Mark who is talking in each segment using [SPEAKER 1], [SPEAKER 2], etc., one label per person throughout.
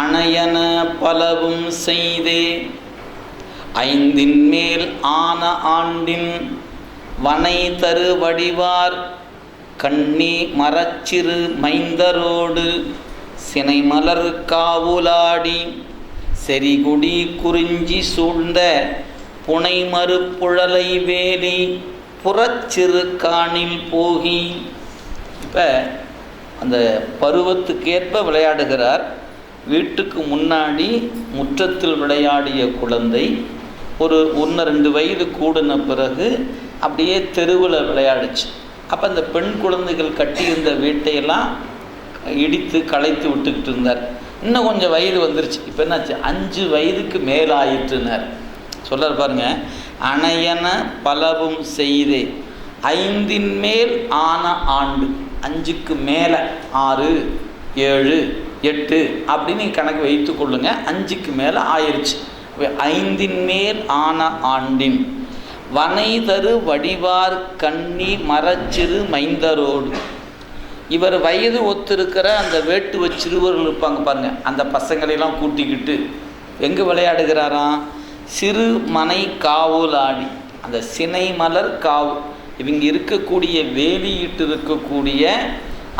[SPEAKER 1] அணையன பலவும் செய்தே ஐந்தின் மேல் ஆன ஆண்டின் வனை தரு வடிவார் கண்ணி மரச்சிறு மைந்தரோடு சினைமலர் காவுலாடி செரிகுடி குறிஞ்சி சூழ்ந்த புனை மறுப்புழலை வேலி புறச்சிறு காணில் போகி இப்போ அந்த பருவத்துக்கேற்ப விளையாடுகிறார் வீட்டுக்கு முன்னாடி முற்றத்தில் விளையாடிய குழந்தை ஒரு ஒன்று ரெண்டு வயது கூடின பிறகு அப்படியே தெருவில் விளையாடுச்சு அப்போ அந்த பெண் குழந்தைகள் கட்டியிருந்த வீட்டையெல்லாம் இடித்து களைத்து விட்டுக்கிட்டு இருந்தார் இன்னும் கொஞ்சம் வயது வந்துருச்சு இப்போ என்னாச்சு அஞ்சு வயதுக்கு மேலே ஆயிட்டுனார் சொல்கிறார் பாருங்க அணையன பலவும் செய்தே ஐந்தின் மேல் ஆன ஆண்டு அஞ்சுக்கு மேலே ஆறு ஏழு எட்டு அப்படின்னு கணக்கு வைத்து கொள்ளுங்க அஞ்சுக்கு மேலே ஆயிடுச்சு ஐந்தின் மேல் ஆன ஆண்டின் வனைதரு வடிவார் கண்ணி மரச்சிறு மைந்தரோடு இவர் வயது ஒத்திருக்கிற அந்த வேட்டுவ சிறுவர்கள் இருப்பாங்க பாருங்கள் அந்த பசங்களையெல்லாம் கூட்டிக்கிட்டு எங்கே விளையாடுகிறாராம் சிறு மனை காவலாடி அந்த சினை மலர் காவு இவங்க இருக்கக்கூடிய வேலியிட்டு இருக்கக்கூடிய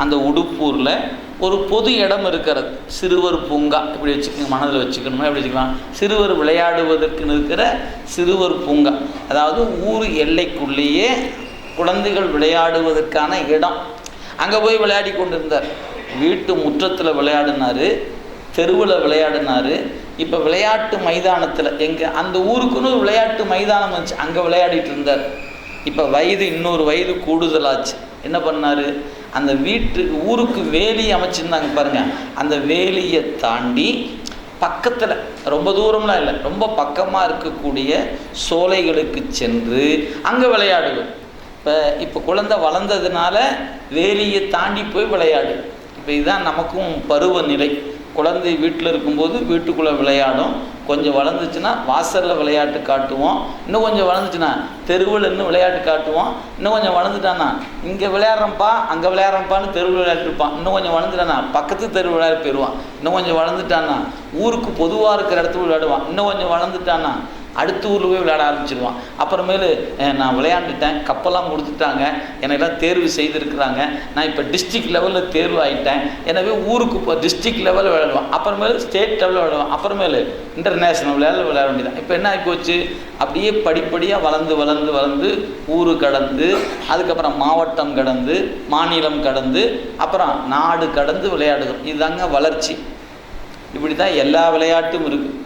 [SPEAKER 1] அந்த உடுப்பூரில் ஒரு பொது இடம் இருக்கிறது சிறுவர் பூங்கா இப்படி வச்சுக்கோங்க மனதில் வச்சுக்கணுமா எப்படி வச்சுக்கலாம் சிறுவர் விளையாடுவதற்குன்னு இருக்கிற சிறுவர் பூங்கா அதாவது ஊர் எல்லைக்குள்ளேயே குழந்தைகள் விளையாடுவதற்கான இடம் அங்கே போய் விளையாடி கொண்டு இருந்தார் வீட்டு முற்றத்தில் விளையாடினார் தெருவில் விளையாடினார் இப்போ விளையாட்டு மைதானத்தில் எங்கள் அந்த ஊருக்குன்னு விளையாட்டு மைதானம் வந்துச்சு அங்கே விளையாடிட்டு இருந்தார் இப்போ வயது இன்னொரு வயது கூடுதலாச்சு என்ன பண்ணார் அந்த வீட்டு ஊருக்கு வேலி அமைச்சிருந்தாங்க பாருங்கள் அந்த வேலியை தாண்டி பக்கத்தில் ரொம்ப தூரம்லாம் இல்லை ரொம்ப பக்கமாக இருக்கக்கூடிய சோலைகளுக்கு சென்று அங்கே விளையாடுவோம் இப்போ இப்போ குழந்தை வளர்ந்ததுனால வேலியை தாண்டி போய் விளையாடு இப்போ இதுதான் நமக்கும் பருவநிலை குழந்தை வீட்டில் இருக்கும்போது வீட்டுக்குள்ளே விளையாடும் கொஞ்சம் வளர்ந்துச்சுன்னா வாசலில் விளையாட்டு காட்டுவோம் இன்னும் கொஞ்சம் வளர்ந்துச்சுன்னா தெருவில் இன்னும் விளையாட்டு காட்டுவோம் இன்னும் கொஞ்சம் வளர்ந்துட்டான்னா இங்கே விளையாடுறப்பா அங்கே விளையாடுறப்பான்னு தெருவில் விளையாட்டுருப்பான் இன்னும் கொஞ்சம் வளர்ந்துட்டானா பக்கத்து தெரு விளையாட்டு போயிடுவான் இன்னும் கொஞ்சம் வளர்ந்துட்டான்னா ஊருக்கு பொதுவாக இருக்கிற இடத்துல விளையாடுவான் இன்னும் கொஞ்சம் வளர்ந்துட்டானா அடுத்த ஊரில் போய் விளையாட ஆரம்பிச்சிடுவான் அப்புறமேலு நான் விளையாண்டுட்டேன் கப்பெல்லாம் கொடுத்துட்டாங்க என்னெல்லாம் தேர்வு செய்திருக்கிறாங்க நான் இப்போ டிஸ்ட்ரிக்ட் லெவலில் தேர்வு ஆகிட்டேன் எனவே ஊருக்கு இப்போ டிஸ்ட்ரிக்ட் லெவலில் விளையாடுவான் அப்புறமேலு ஸ்டேட் லெவலில் விளையாடுவான் அப்புறமேலு இன்டர்நேஷ்னல் லெவலில் விளையாட வேண்டியது இப்போ என்ன ஆகி போச்சு அப்படியே படிப்படியாக வளர்ந்து வளர்ந்து வளர்ந்து ஊர் கடந்து அதுக்கப்புறம் மாவட்டம் கடந்து மாநிலம் கடந்து அப்புறம் நாடு கடந்து விளையாடுகிறோம் இதுதாங்க வளர்ச்சி இப்படி தான் எல்லா விளையாட்டும் இருக்குது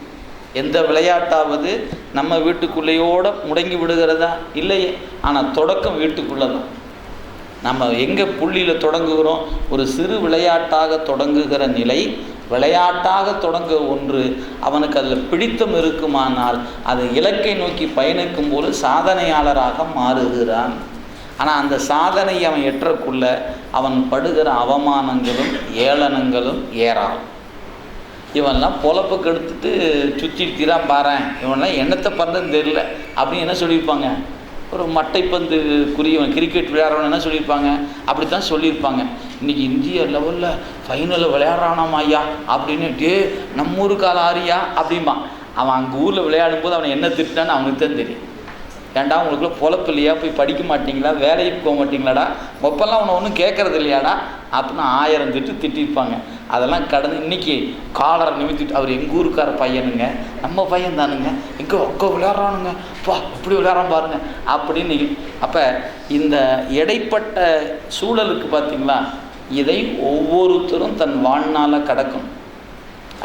[SPEAKER 1] எந்த விளையாட்டாவது நம்ம வீட்டுக்குள்ளேயோடு முடங்கி விடுகிறதா இல்லையே ஆனால் தொடக்கம் வீட்டுக்குள்ளே தான் நம்ம எங்கே புள்ளியில் தொடங்குகிறோம் ஒரு சிறு விளையாட்டாக தொடங்குகிற நிலை விளையாட்டாக தொடங்க ஒன்று அவனுக்கு அதில் பிடித்தம் இருக்குமானால் அது இலக்கை நோக்கி பயணிக்கும் போது சாதனையாளராக மாறுகிறான் ஆனால் அந்த சாதனையை அவன் எற்றக்குள்ள அவன் படுகிற அவமானங்களும் ஏளனங்களும் ஏறான் இவன்லாம் பொழப்பை கெடுத்துட்டு தீரா பாறேன் இவன்லாம் என்னத்தை பண்ணுறது தெரில அப்படின்னு என்ன சொல்லியிருப்பாங்க ஒரு மட்டைப்பந்து குறியவன் கிரிக்கெட் விளையாடுறவன் என்ன சொல்லியிருப்பாங்க அப்படி தான் சொல்லியிருப்பாங்க இன்றைக்கி இந்திய லெவலில் ஃபைனலில் விளையாடுறானாம் ஐயா அப்படின்னு டே நம்ம ஊருக்கால ஆறியா அப்படிம்பான் அவன் அங்கே ஊரில் விளையாடும் போது அவனை என்ன திட்டான்னு அவனுக்கு தான் தெரியும் ஏண்டா உங்களுக்குள்ள பொழப்பு இல்லையா போய் படிக்க மாட்டிங்களா வேலைக்கு போக மாட்டிங்களாடா அப்போல்லாம் உன்னை ஒன்றும் கேட்கறது இல்லையாடா அப்படின்னு ஆயிரம் திட்டு திட்டிருப்பாங்க அதெல்லாம் கடந்து இன்றைக்கி காலரை நிமித்திட்டு அவர் எங்கள் ஊருக்கார பையனுங்க நம்ம பையன் தானுங்க எங்கே ஒக்க விளையாடுறானுங்க பா இப்படி விளையாட பாருங்க அப்படின்னு அப்போ இந்த இடைப்பட்ட சூழலுக்கு பார்த்திங்களா இதை ஒவ்வொருத்தரும் தன் வாழ்நாளாக கடக்கும்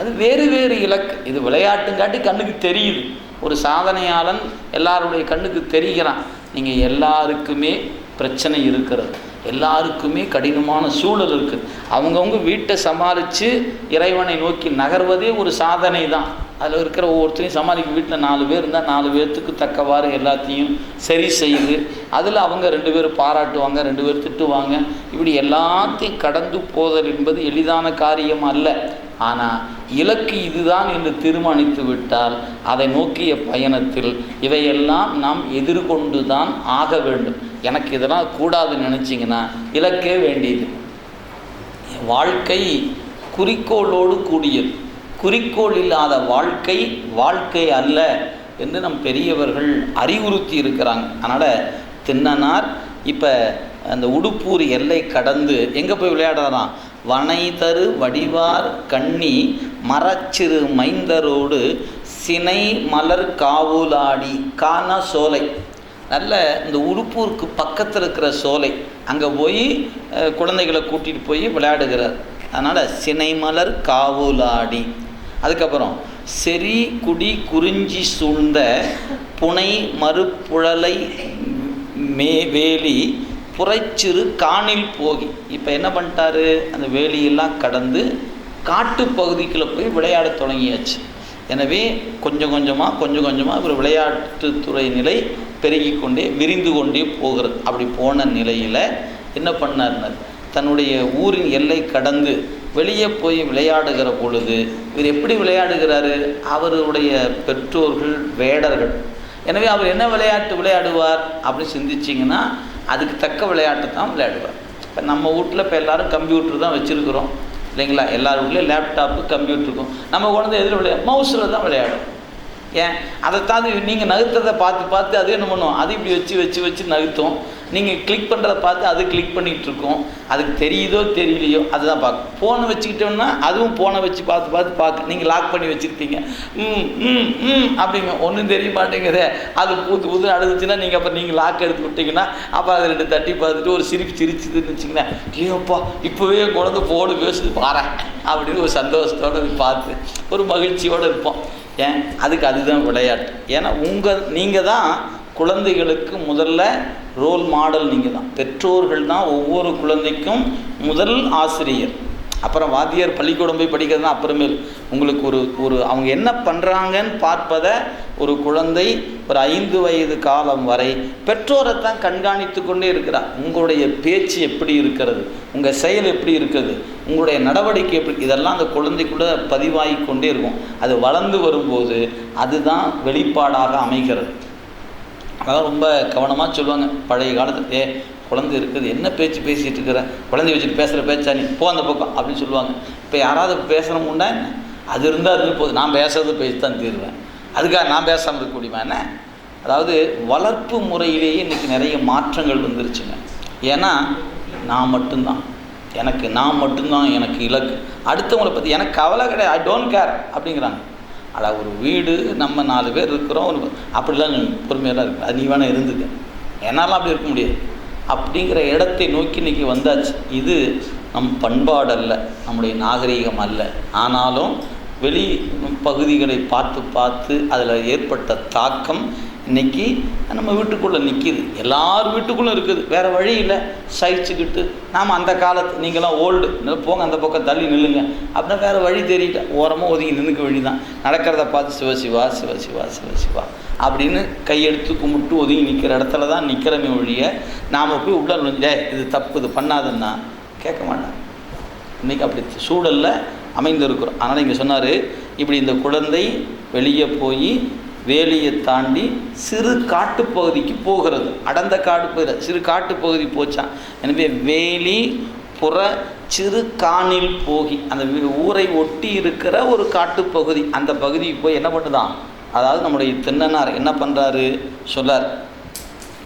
[SPEAKER 1] அது வேறு வேறு இலக்கு இது விளையாட்டுங்காட்டி கண்ணுக்கு தெரியுது ஒரு சாதனையாளன் எல்லாருடைய கண்ணுக்கு தெரிகிறான் நீங்கள் எல்லாருக்குமே பிரச்சனை இருக்கிறது எல்லாருக்குமே கடினமான சூழல் இருக்குது அவங்கவுங்க வீட்டை சமாளித்து இறைவனை நோக்கி நகர்வதே ஒரு சாதனை தான் அதில் இருக்கிற ஒவ்வொருத்தரையும் சமாளிக்க வீட்டில் நாலு பேர் இருந்தால் நாலு பேர்த்துக்கு தக்கவாறு எல்லாத்தையும் சரி செய்யுது அதில் அவங்க ரெண்டு பேர் பாராட்டுவாங்க ரெண்டு பேர் திட்டுவாங்க இப்படி எல்லாத்தையும் கடந்து போதல் என்பது எளிதான காரியம் அல்ல ஆனால் இலக்கு இதுதான் என்று தீர்மானித்து விட்டால் அதை நோக்கிய பயணத்தில் இவையெல்லாம் நாம் எதிர்கொண்டு தான் ஆக வேண்டும் எனக்கு இதெல்லாம் கூடாதுன்னு நினச்சிங்கன்னா இலக்கே வேண்டியது வாழ்க்கை குறிக்கோளோடு கூடியது குறிக்கோள் இல்லாத வாழ்க்கை வாழ்க்கை அல்ல என்று நம் பெரியவர்கள் அறிவுறுத்தி இருக்கிறாங்க அதனால் தின்னனார் இப்போ அந்த உடுப்பூர் எல்லை கடந்து எங்கே போய் விளையாடுறாராம் வனைதரு வடிவார் கண்ணி மரச்சிறு மைந்தரோடு சினை மலர் காவுலாடி கானா சோலை நல்ல இந்த உடுப்பூருக்கு பக்கத்தில் இருக்கிற சோலை அங்கே போய் குழந்தைகளை கூட்டிகிட்டு போய் விளையாடுகிறார் அதனால் சினை மலர் காவுலாடி அதுக்கப்புறம் செரி குடி குறிஞ்சி சூழ்ந்த புனை மறுப்புழலை மே வேலி புரைச்சிறு காணில் போகி இப்போ என்ன பண்ணிட்டாரு அந்த வேலியெல்லாம் கடந்து காட்டு பகுதிக்குள்ளே போய் விளையாட தொடங்கியாச்சு எனவே கொஞ்சம் கொஞ்சமாக கொஞ்சம் கொஞ்சமாக ஒரு விளையாட்டுத்துறை நிலை பெருகி கொண்டே விரிந்து கொண்டே போகிறது அப்படி போன நிலையில் என்ன பண்ணார்னர் தன்னுடைய ஊரின் எல்லை கடந்து வெளியே போய் விளையாடுகிற பொழுது இவர் எப்படி விளையாடுகிறாரு அவருடைய பெற்றோர்கள் வேடர்கள் எனவே அவர் என்ன விளையாட்டு விளையாடுவார் அப்படின்னு சிந்திச்சிங்கன்னா அதுக்கு தக்க விளையாட்டு தான் விளையாடுவேன் இப்போ நம்ம வீட்டில் இப்போ எல்லோரும் கம்ப்யூட்டர் தான் வச்சுருக்குறோம் இல்லைங்களா எல்லார் வீட்லேயும் லேப்டாப்பு கம்ப்யூட்டருக்கும் நம்ம குழந்தை எதில் விளையாடு மவுஸில் தான் விளையாடும் ஏன் அதைத்தான் நீங்கள் நகர்த்ததை பார்த்து பார்த்து அது என்ன பண்ணுவோம் அது இப்படி வச்சு வச்சு வச்சு நகர்த்தும் நீங்கள் கிளிக் பண்ணுறதை பார்த்து அது கிளிக் பண்ணிகிட்டு இருக்கோம் அதுக்கு தெரியுதோ தெரியலையோ அதுதான் பார்க்கும் ஃபோனை வச்சுக்கிட்டோம்னா அதுவும் ஃபோனை வச்சு பார்த்து பார்த்து பார்க்க நீங்கள் லாக் பண்ணி வச்சுருப்பீங்க ம் ம் ம் அப்படிங்க ஒன்றும் தெரிய மாட்டேங்குதே அது பூத்து பூத்து அழுதுச்சுன்னா நீங்கள் அப்புறம் நீங்கள் லாக் எடுத்து விட்டிங்கன்னா அப்போ அதை ரெண்டு தட்டி பார்த்துட்டு ஒரு சிரிப்பு சிரிச்சுதுன்னு வச்சிங்கன்னா ஐயோப்பா இப்போவே குழந்தை ஃபோனு பேசுது பாரு அப்படின்னு ஒரு சந்தோஷத்தோடு பார்த்து ஒரு மகிழ்ச்சியோடு இருப்போம் ஏன் அதுக்கு அதுதான் விளையாட்டு ஏன்னா உங்கள் நீங்கள் தான் குழந்தைகளுக்கு முதல்ல ரோல் மாடல் நீங்கள் தான் பெற்றோர்கள் தான் ஒவ்வொரு குழந்தைக்கும் முதல் ஆசிரியர் அப்புறம் வாத்தியார் பள்ளிக்கூடம் போய் படிக்கிறது தான் அப்புறமேல் உங்களுக்கு ஒரு ஒரு அவங்க என்ன பண்ணுறாங்கன்னு பார்ப்பதை ஒரு குழந்தை ஒரு ஐந்து வயது காலம் வரை பெற்றோரை தான் கண்காணித்து கொண்டே இருக்கிறார் உங்களுடைய பேச்சு எப்படி இருக்கிறது உங்கள் செயல் எப்படி இருக்கிறது உங்களுடைய நடவடிக்கை எப்படி இதெல்லாம் அந்த குழந்தைக்குள்ளே பதிவாகி கொண்டே இருக்கும் அது வளர்ந்து வரும்போது அதுதான் வெளிப்பாடாக அமைகிறது அதான் ரொம்ப கவனமாக சொல்லுவாங்க பழைய காலத்து குழந்தை இருக்குது என்ன பேச்சு பேசிகிட்டு இருக்கிற குழந்தை வச்சுட்டு பேசுகிற பேச்சா நீ போ அந்த பக்கம் அப்படின்னு சொல்லுவாங்க இப்போ யாராவது பேசணும்னா என்ன அது இருந்தால் அது போதும் நான் பேசுறது பேசி தான் தீர்வேன் அதுக்காக நான் பேசாமல் இருக்க முடியுமா என்ன அதாவது வளர்ப்பு முறையிலேயே இன்றைக்கி நிறைய மாற்றங்கள் வந்துருச்சுங்க ஏன்னா நான் மட்டும்தான் எனக்கு நான் மட்டும்தான் எனக்கு இலக்கு அடுத்தவங்களை பற்றி எனக்கு கவலை கிடையாது ஐ டோன்ட் கேர் அப்படிங்கிறாங்க அட ஒரு வீடு நம்ம நாலு பேர் இருக்கிறோம் அப்படிலாம் பொறுமையாக இருக்குது அது நீ வேணால் இருந்துக்க என்னால் அப்படி இருக்க முடியாது அப்படிங்கிற இடத்தை நோக்கி இன்றைக்கி வந்தாச்சு இது நம் பண்பாடல்ல நம்முடைய நாகரீகம் அல்ல ஆனாலும் வெளி பகுதிகளை பார்த்து பார்த்து அதில் ஏற்பட்ட தாக்கம் இன்றைக்கி நம்ம வீட்டுக்குள்ளே நிற்கிது எல்லார் வீட்டுக்குள்ளே இருக்குது வேறு வழி இல்லை சகிச்சுக்கிட்டு நாம் அந்த காலத்து நீங்களாம் ஓல்டு போங்க அந்த பக்கம் தள்ளி நில்லுங்க அப்படின்னா வேறு வழி தெரியல ஓரமாக ஒதுங்கி நின்றுக்க வழி தான் நடக்கிறத பார்த்து சிவசிவா சிவசிவா சிவசிவா அப்படின்னு கையெடுத்து கும்பிட்டு ஒதுங்கி நிற்கிற இடத்துல தான் நிற்கிறமே ஒழிய நாம் போய் உள்ள நுழைஞ்சே இது தப்பு இது பண்ணாதுன்னா கேட்க மாட்டேன் இன்றைக்கி அப்படி சூழலில் அமைந்திருக்கிறோம் அதனால் இங்கே சொன்னார் இப்படி இந்த குழந்தை வெளியே போய் வேலியை தாண்டி சிறு காட்டுப்பகுதிக்கு போகிறது அடர்ந்த காடு பகுதி சிறு காட்டுப்பகுதி போச்சான் எனவே வேலி புற சிறு காணில் போகி அந்த ஊரை ஒட்டி இருக்கிற ஒரு காட்டுப்பகுதி அந்த பகுதிக்கு போய் என்ன பண்ணுதான் அதாவது நம்முடைய தென்னனார் என்ன பண்ணுறாரு சொல்லார்